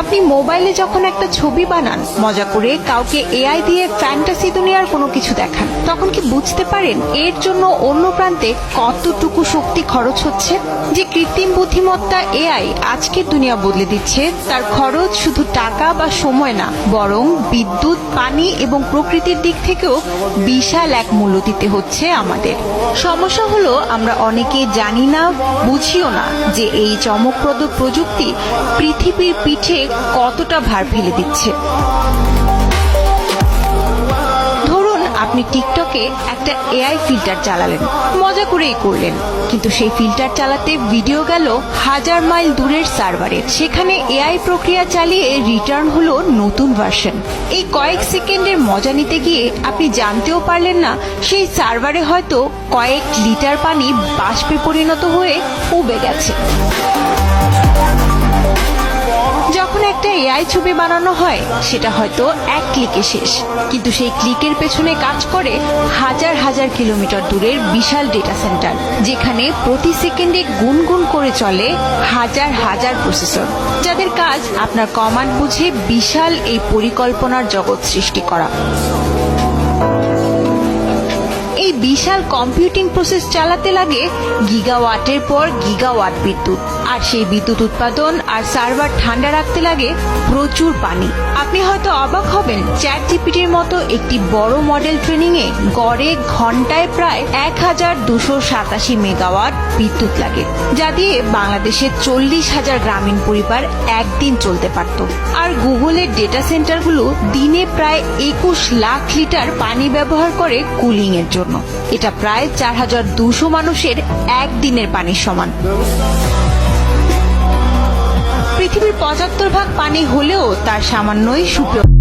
আপনি মোবাইলে যখন একটা ছবি বানান, মজা করে কাউকে এআই দিয়ে ফ্যান্টাসি দুনিয়ার কোনো কিছু দেখান, তখন কি বুঝতে পারেন এর জন্য অন্য প্রান্তে কতটুকু শক্তি খরচ হচ্ছে? যে কৃত্রিম বুদ্ধিমত্তা এআই আজকের দুনিয়া বদলে দিচ্ছে, তার খরচ শুধু টাকা বা সময় না, বরং বিদ্যুৎ, পানি এবং প্রকৃতির দিক থেকেও বিশাল এক মূল্য দিতে হচ্ছে আমাদের। সমস্যা হলো আমরা অনেকে জানি না, বুঝিও না যে এই চমকপ্রদ প্রযুক্তি পৃথিবীর পিঠে কতটা ভার ফেলে দিচ্ছে? ধরুন আপনি টিকটকে একটা এআই ফিল্টার চালালেন। মজা করেই করলেন। কিন্তু সেই ফিল্টার চালাতে ভিডিও গেল হাজার মাইল দূরের সার্ভারে। সেখানে এআই প্রক্রিয়া চালিয়ে রিটার্ন হলো নতুন ভার্সন। এই কয়েক সেকেন্ডের মজা নিতে গিয়ে আপনি জানতেও পারলেন না, সেই সার্ভারে হয়তো কয়েক লিটার পানি বাষ্পে পরিণত হয়ে উবে গেছে। এআই ছবি বানানো হয়, সেটা হয়তো এক ক্লিকে শেষ। কিন্তু সেই ক্লিকের পেছনে কাজ করে হাজার হাজার কিলোমিটার দূরের বিশাল ডেটা সেন্টার যেখানে প্রতি সেকেন্ডে গুনগুন করে চলে হাজার হাজার প্রসেসর যাদের কাজ আপনার কমান্ড বুঝে বিশাল এই পরিকল্পনার জগৎ সৃষ্টি করা। এই বিশাল কম্পিউটিং প্রসেস চালাতে লাগে গিগাওয়াটের পর গিগাওয়াট বিদ্যুৎ। আর সেই বিদ্যুৎ উৎপাদন আর সার্ভার ঠান্ডা রাখতে লাগে প্রচুর পানি। আপনি হয়তো অবাক হবেন চ্যাট জিপিটির মতো একটি বড় মডেল ট্রেনিং এ গড়ে ঘন্টায় প্রায় এক হাজার দুশো সাতাশি মেগাওয়াট বিদ্যুৎ লাগে, যা দিয়ে বাংলাদেশের চল্লিশ হাজার গ্রামীণ পরিবার একদিন চলতে পারত। আর গুগলের ডেটা সেন্টারগুলো দিনে প্রায় একুশ লাখ লিটার পানি ব্যবহার করে কুলিং এর জন্য। এটা প্রায় চার হাজার দুশো মানুষের একদিনের পানির সমান। পঁচাত্তর ভাগ পানি হলেও তার সামান্যই সুপ্রিয়।